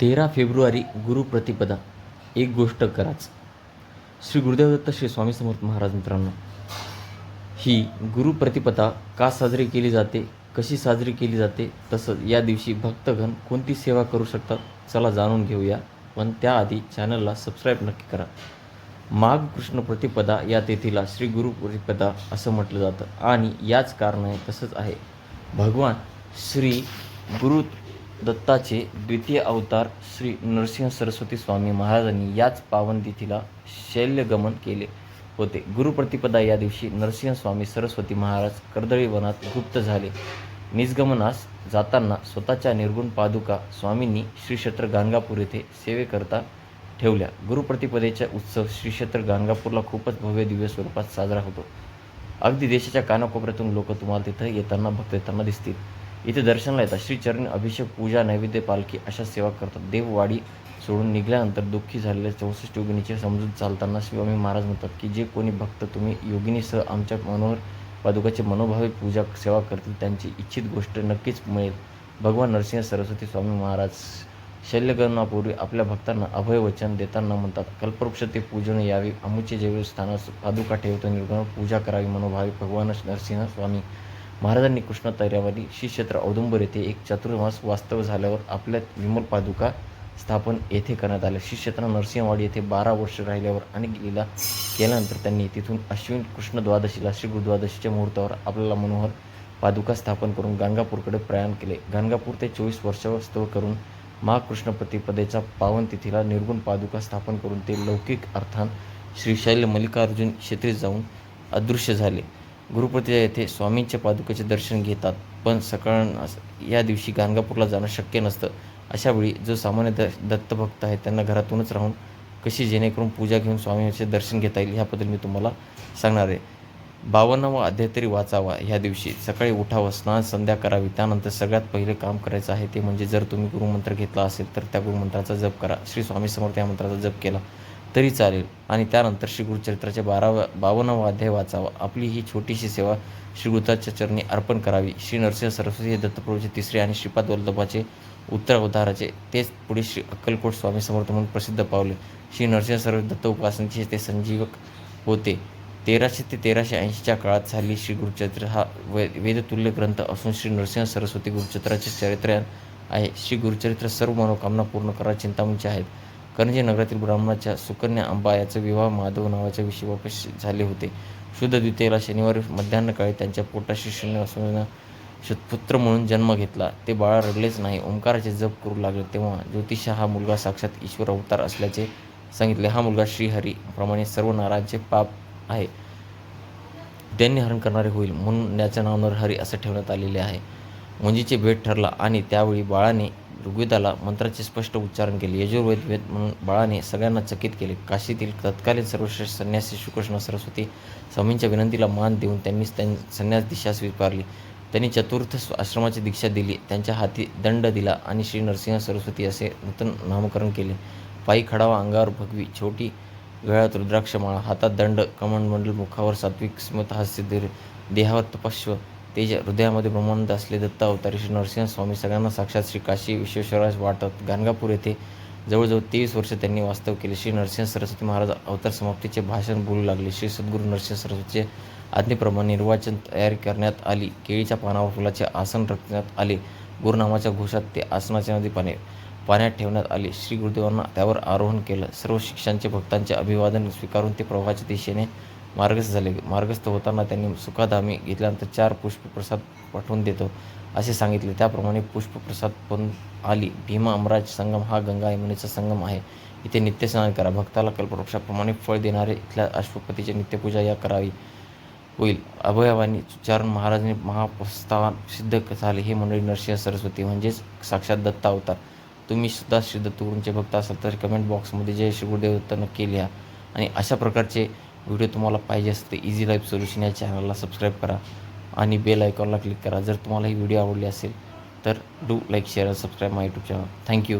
तेरा फेब्रुवारी गुरुप्रतिपदा एक गोष्ट कराच. श्री गुरुदेव दत्त श्री स्वामी समर्थ महाराज मित्रांनो ही गुरुप्रतिपदा का साजरी केली जाते कशी साजरी केली जाते तसंच या दिवशी भक्तगण कोणती सेवा करू शकतात चला जाणून घेऊया. पण त्याआधी चॅनलला सबस्क्राईब नक्की करा. माघ कृष्ण प्रतिपदा या तिथीला श्री गुरुप्रतिपदा असं म्हटलं जातं. आणि याच कारणाने तसंच आहे. भगवान श्री गुरु दत्ताचे द्वितीय अवतार श्री नरसिंह सरस्वती स्वामी महाराजांनी याच पावनतिथीला शैल्यगमन केले होते. गुरुप्रतिपदा या दिवशी नरसिंह स्वामी सरस्वती महाराज कर्दळी वनात गुप्त झाले. निजगमनास जाताना स्वतःच्या निर्गुण पादुका स्वामींनी श्रीक्षेत्र गाणगापूर येथे सेवेकरता ठेवल्या. गुरुप्रतिपदेचा उत्सव श्रीक्षेत्र गाणगापूरला खूपच भव्य दिव्य स्वरूपात साजरा होतो. अगदी देशाच्या कानाकोपऱ्यातून लोक तुम्हाला तिथं येताना भक्त येताना दिसतील. इथे दर्शनाला येतात. श्रीचरण अभिषेक पूजा नैवेद्य पालखी अशा सेवा करतात. देववाडी सोडून निघाल्यानंतर दुःखी झालेल्या चौसष्ट योगिनीचे समजूत चालताना स्वामी महाराज म्हणतात की जे कोणी भक्त तुम्ही योगिनीसह आमच्या मनोहर पादुकाचे मनोभावी पूजा सेवा करतील त्यांची इच्छित गोष्ट नक्कीच मिळेल. भगवान नरसिंह सरस्वती स्वामी महाराज शल्यगमनापूर्वी आपल्या भक्तांना अभय वचन देताना म्हणतात कल्पवृक्ष ते पूजन यावे. अमुचे जेवे स्थानास पादुका ठेवतो निर्गुण पूजा करावी मनोभावी भगवान नरसिंह स्वामी महाराजांनी कृष्ण तैरावरी श्री क्षेत्र औदुंबर येथे एक चतुर्मास वास्तव झाल्यावर आपल्या विमल पादुका स्थापन येथे करण्यात आले श्री क्षेत्र नरसिंहवाडी येथे बारा वर्ष राहिल्यावर आणि लीला केल्यानंतर त्यांनी तिथून अश्विन कृष्ण द्वादशीला श्री गुरुद्वादशीच्या मुहूर्तावर आपल्याला मनोहर पादुका स्थापन करून गाणगापूरकडे प्रयाण केले. गाणगापूर ते चोवीस वर्षास्तव करून महाकृष्ण प्रतिपदेचा पावन तिथीला निर्गुण पादुका स्थापन करून ते लौकिक अर्थान श्रीशैल मल्लिकार्जुन क्षेत्रीत जाऊन अदृश्य झाले. गुरुप्रतिजा येथे स्वामींच्या पादुकाचे दर्शन घेतात पण सकाळ या दिवशी गाणगापूरला जाणं शक्य नसतं. अशावेळी जो सामान्य द दत्तभक्त आहे त्यांना घरातूनच राहून कशी जेणेकरून पूजा घेऊन स्वामींचे दर्शन घेता येईल ह्याबद्दल मी तुम्हाला सांगणार आहे. बावन्नावा अध्याय तरी वाचावा. ह्या दिवशी सकाळी उठावं स्नान संध्या करावी. त्यानंतर सगळ्यात पहिले काम करायचं आहे ते म्हणजे जर तुम्ही गुरुमंत्र घेतला असेल तर त्या गुरुमंत्राचा जप करा. श्री स्वामी समर्थ या मंत्राचा जप केला. तरी चालेल. आणि त्यानंतर श्री गुरुचरित्राचे बारावा बावन्नावा अध्याय वाचावा. आपली ही छोटीशी सेवा श्रीगुरुताच्या चरणी अर्पण करावी. श्री नरसिंह सरस्वती हे दत्तप्रभूचे तिसरे आणि श्रीपाद वल्लभाचे उत्तर अवताराचे तेच पुढे श्री अक्कलकोट स्वामी समर्थ म्हणून प्रसिद्ध पावले. श्री नरसिंह सरस्वती दत्त उपासनेचे ते संजीवक होते. तेराशे ते तेराशे ऐंशीच्या काळात झाली श्री गुरुचरित्र हा वे वेदतुल्य ग्रंथ असून श्री नरसिंह सरस्वती गुरुचरित्राचे चरित्र आहे. श्री गुरुचरित्र सर्व मनोकामना पूर्ण करा चिंतामणीचे आहेत. करंजी नगरातील ब्राह्मणाच्या सुकन्या अंबा याचा विवाह माधव नावाच्या विषयी वापस झाले होते. शुद्ध द्वितीयेला शनिवारी मध्यान्हकाळी त्यांच्या पोटाशी श्रीनिवासांना पुत्र म्हणून जन्म घेतला. ते बाळा रडलेच नाही ओंकाराचे जप करू लागले तेव्हा ज्योतिषा हा मुलगा साक्षात ईश्वर अवतार असल्याचे सांगितले. हा मुलगा श्रीहरी प्रमाणे सर्व नारांचे पाप आहे. त्यांनी हरण करणारे होईल म्हणून याचं नाव नरहरी असं ठेवण्यात आलेले आहे. मुंजीचे भेट ठरला आणि त्यावेळी बाळाने ऋग्वेदाला मंत्राचे स्पष्ट उच्चारण केले. यजुर्वेद वेद म्हणून बाळाने सगळ्यांना चकित केले. काशीतील तत्कालीन सर्वश्रेष्ठ संन्यासी श्रीकृष्ण सरस्वती स्वामींच्या विनंतीला मान देऊन त्यांनीच त्यां संन्यास दिशा स्वीकारली. त्यांनी चतुर्थ आश्रमाची दीक्षा दिली. त्यांच्या हाती दंड दिला आणि श्री नरसिंह सरस्वती असे नूतन नामकरण केले. पायी खडावा अंगावर भगवी छोटी गळ्यात रुद्राक्षमाळा हातात दंड कमंडमंडल मुखावर सात्विक स्मित हास्य देहावर तपस्व तेज हृदयामध्ये ब्रह्मानंद असले दत्त अवतारी श्री नरसिंह स्वामी सगळ्यांना साक्षात श्री काशी विश्वेश्वराज वाटत गाणगापूर येथे. जवळजवळ तेवीस वर्ष त्यांनी वास्तव केले. श्री नरसिंह सरस्वती महाराज अवतार समाप्तीचे भाषण बोलू लागले. श्री सद्गुरू नरसिंह सरस्वतीचे आज्ञेप्रमाणे निर्वाचन तयारी करण्यात आली. केळीच्या पानावर फुलाचे आसन रचण्यात आले. गुरुनामाच्या घोषात ते आसनाच्या नदी पाने पाण्यात ठेवण्यात आले. श्री गुरुदेवांना त्यावर आरोहण केलं. सर्व शिक्षांचे भक्तांचे अभिवादन स्वीकारून ते प्रवाहाच्या दिशेने मार्गस्थ झाले. मार्गस्थ होताना त्यांनी सुखाधामी घेतल्यानंतर चार पुष्पप्रसाद पाठवून देतो असे सांगितले. त्याप्रमाणे पुष्पप्रसाद पण आली. भीमा अमराज संगम हा गंगा यमुनेचा संगम आहे. इथे नित्यस्नान करा. भक्ताला कल्पवृक्षाप्रमाणे फळ देणारे इथल्या अश्वपतीची नित्यपूजा या करावी. होईल. अभयवाणी उच्चारण महाराजांनी महाप्रस्तावन सिद्ध झाले. हे मंडळी नरसिंह सरस्वती म्हणजेच साक्षात दत्त अवतार. तुम्ही सुद्धा श्री दत्तगुरूंचे भक्त असाल तर कमेंट बॉक्समध्ये जय श्री गुरुदेव दत्त नक्की लिहा आणि अशा प्रकारचे व्हिडिओ तुम्हाला पाहिजे असते इझी लाईफ सोल्युशन या चॅनलला सबस्क्राईब करा आणि बेल आयकॉनला क्लिक करा. जर तुम्हाला ही व्हिडिओ आवडली असेल तर do like share subscribe my YouTube channel thank you